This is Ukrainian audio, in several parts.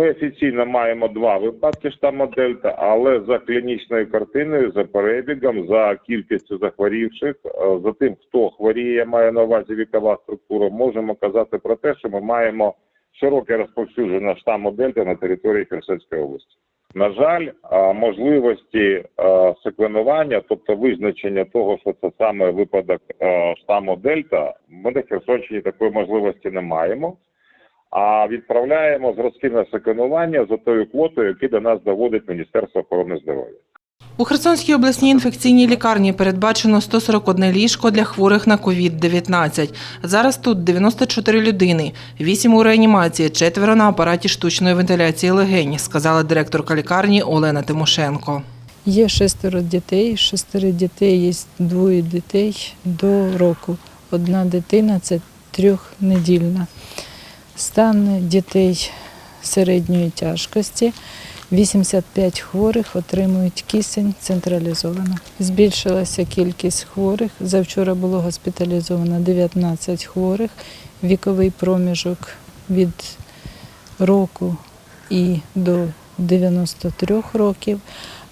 Ми офіційно маємо два випадки штаму Дельта, але за клінічною картиною, за перебігом, за кількістю захворівших, е, за тим, хто хворіє, я маю на увазі вікова структура, можемо казати про те, що ми маємо широке розповсюдження штаму Дельта на території Херсонської області. На жаль, можливості секвенування, тобто визначення того, що це саме випадок штаму Дельта, ми на Херсонщині такої можливості не маємо. А відправляємо зразки на секвенування за тою квотою, яку до нас доводить Міністерство охорони здоров'я. У Херсонській обласній інфекційній лікарні передбачено 141 ліжко для хворих на COVID-19. Зараз тут 94 людини, 8 у реанімації, четверо на апараті штучної вентиляції легень, сказала директорка лікарні Олена Тимошенко. Є шестеро дітей, шестеро дітей є двоє дітей до року. Одна дитина це трьохнедільна. Стан дітей середньої тяжкості. 85 хворих отримують кисень централізовано. Збільшилася кількість хворих. Завчора було госпіталізовано 19 хворих. Віковий проміжок від року і до 93 років.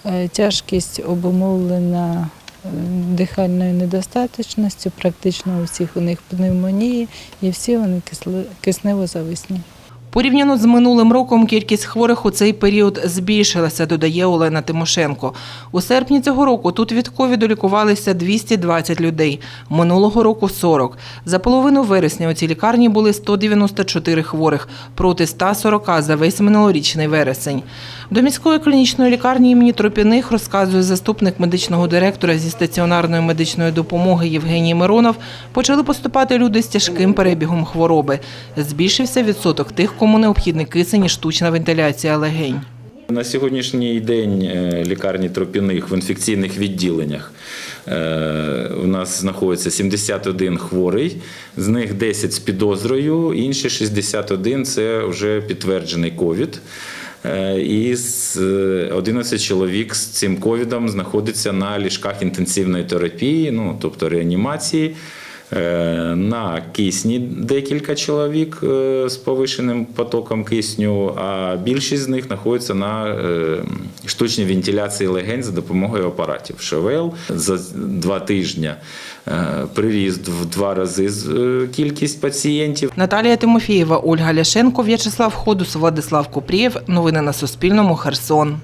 Е, Тяжкість обумовлена е, дихальною практично у всіх у них пневмонії і всі вони кисли- кисневозависні. Порівняно з минулим роком кількість хворих у цей період збільшилася, додає Олена Тимошенко. У серпні цього року тут від ковіду лікувалися 220 людей, минулого року 40. За половину вересня у цій лікарні були 194 хворих, проти 140 за весь минулорічний вересень. До міської клінічної лікарні імені Тропіних розказує заступник медичного директора зі стаціонарної медичної допомоги Євгеній Миронов, почали поступати люди з тяжким перебігом хвороби. Збільшився відсоток тих, кому необхідний кисень і штучна вентиляція легень. На сьогоднішній день е, лікарні тропіних в інфекційних відділеннях е, у нас знаходиться 71 хворий, з них 10 з підозрою, інші 61 – це вже підтверджений ковід. Е, І з, е, 11 чоловік з цим ковідом знаходиться на ліжках інтенсивної терапії, ну тобто реанімації. Е, На кисні декілька чоловік е, з повишеним потоком кисню, а більшість з них знаходиться на е, штучній вентиляції легень за допомогою апаратів ШВЛ. За два тижні приріст в два рази кількість пацієнтів. Наталія Тимофієва, Ольга Ляшенко, В'ячеслав Ходус, Владислав Купрієв. Новини на Суспільному. Херсон.